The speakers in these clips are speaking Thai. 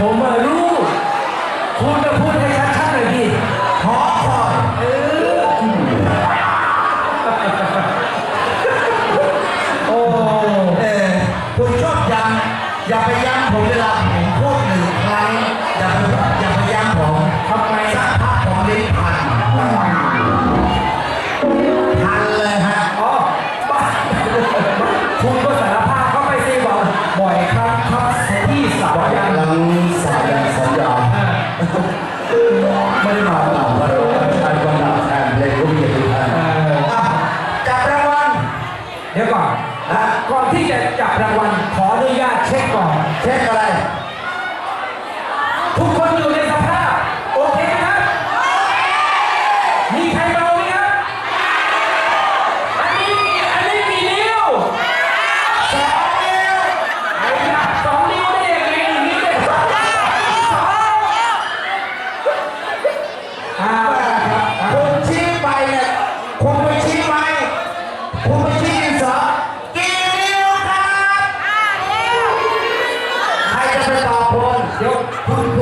ผมมารู้ คุณจะพูดให้ชัดๆหน่อยดิอคอยเออ โอ้เออคุณชอบย้ำอยาไปย้ำผมเวลาผมพูดหนึ่ครั้งอยาไอยาไปย้ำผมทำไมสักพักผม่ทันพันเลยฮะอ๋อคุณก็สารภาพเข้าไปสิบอกบ่อยครั้งที่สาวยัง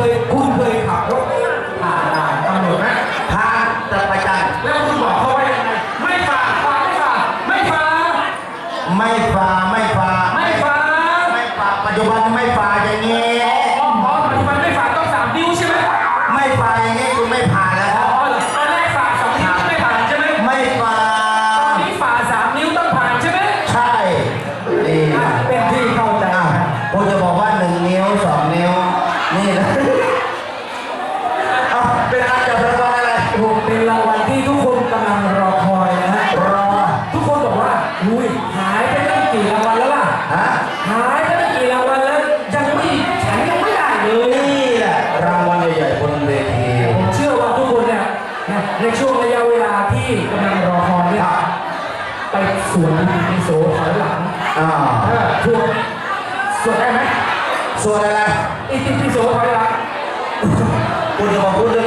있고 หายไล้งกี่รางวัลแล้วยังไม่ฉันยังไม่ได้เลยนี่แหละรางวัลใหญ่ๆบนเวทีผมเชื่อว่าทุกคนเนี่ยในช่วงระยะเวลาที่กำลังรอคอยเนี่ยไปสวนที่โสถอยหลังอ่าช่วงสวนได้ไหมส่วนอะไรอีกที่โสถอยหลัง คุณจะมาพูดเรื่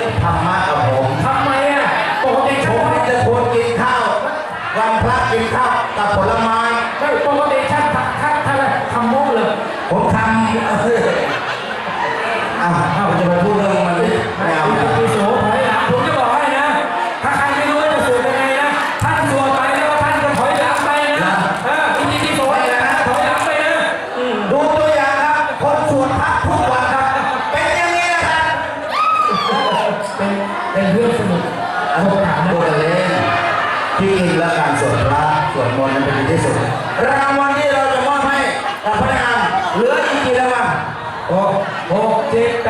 หกหกเจ็ดแป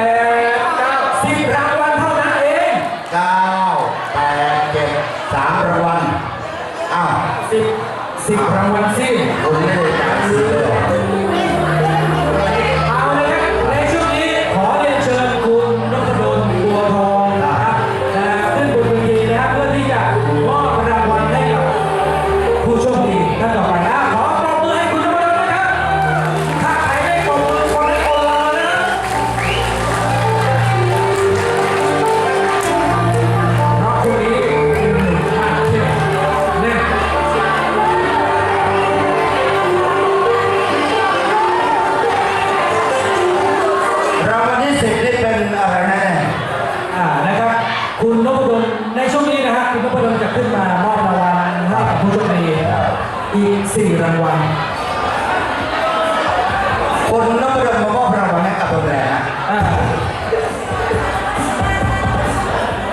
ด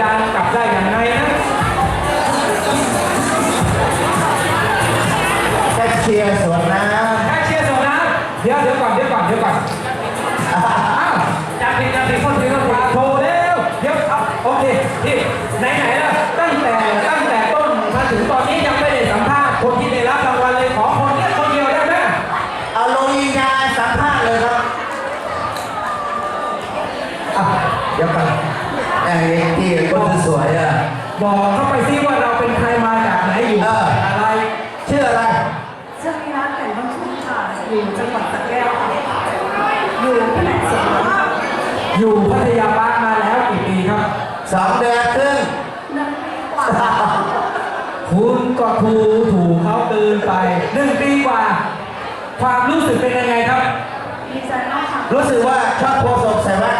ยานกลับได้อย่างไรนะแค่เชียร์สวนน้ำแค่เชียร์สวนน้ำเดี๋ยวเดี๋ยวก่อนเดี๋ยวก่อนเดี๋ยวก่อน บอกเข้าไปซิว่าเราเป็นใครมาจากไหนอยู่เออ อะไร ชื่ออะไร ชื่อมีร้านแต่บ้านชุ่งค่ะอยู่จังหวัดตระแก้วอยู่แผนกสวอยู่พัทยาบ้านมาแล้วกี่ปีครับ สองเดือนครึ่ง นั่งปีกว่าคุณก็ทูถูเขาเกินไปหนึ่งปีกว่า ความรู้สึกเป็นยังไงครับ ดีใจมากรู้สึกว่าชอบโพสต์ใส่แว่น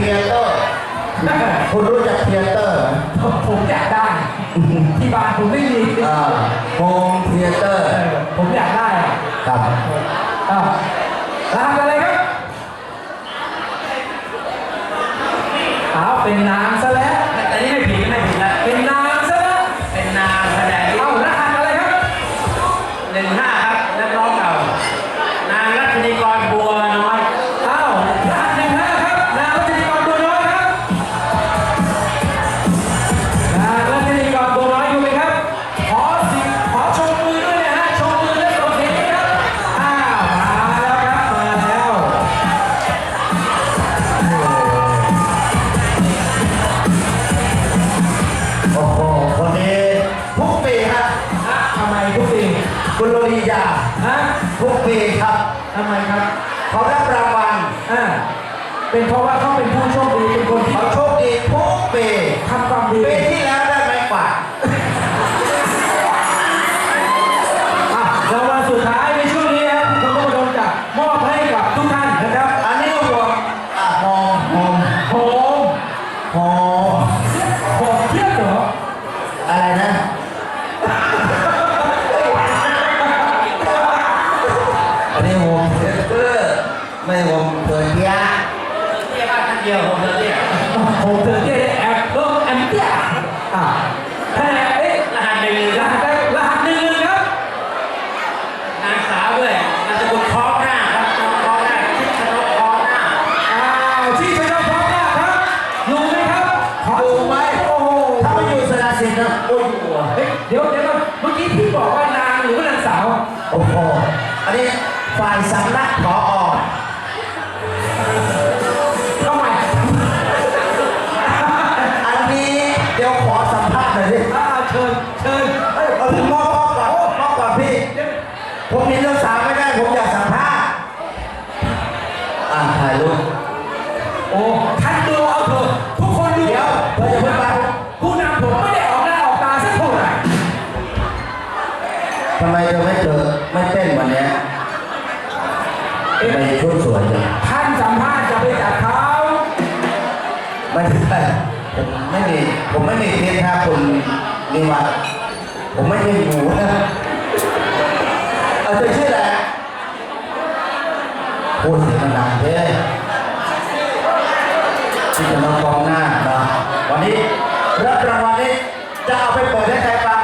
เทียเตอร์คุณรู้จักเทียเตอร์ผมอยากได้ ที่บ้านผมไม่มีโฮมเทียเตอร์ ผมอยากได้ครับลาไปเลยครับเอาเป็นน้ำซะ เป็นเพราะว่าเขาเป็นผู้โชคดีเป็นคนที่เขาโชคดีทุกปีทำความดี ปีที่แล้วได้ไม้กวา เชิญเชิญเอ้ยเอพี่มอมอบก่อนมอบก่อนพี่ ผมมีเรื่องสามไม่ได้ ผมอยากสัมภาษณ์อ่าถ่ายรูปโอ้ท่านดูเอาเถอะทุกคนดูเดี๋ยวเราจะพูดไปผู้นำผมไม่ได้ออกหน้าออกตาสักเท่าไหร่ทำไมจะไม่เจอไม่เต้นวันนี้ยไปชุดสวยเลยท่านสัมภาษณ์จะไปจับเขาไม่ใช่ผมไม่มีผมไม่มีเทปถ้าคุณ นี่ว่า ผมไม่ใช่หมูนะเอาใจช่แหละพูดเสียงดังเท่ที่จะมากองหน้านะวันนี้รับรางวัลนี้จะเอาไปเปิดให้ใครฟัง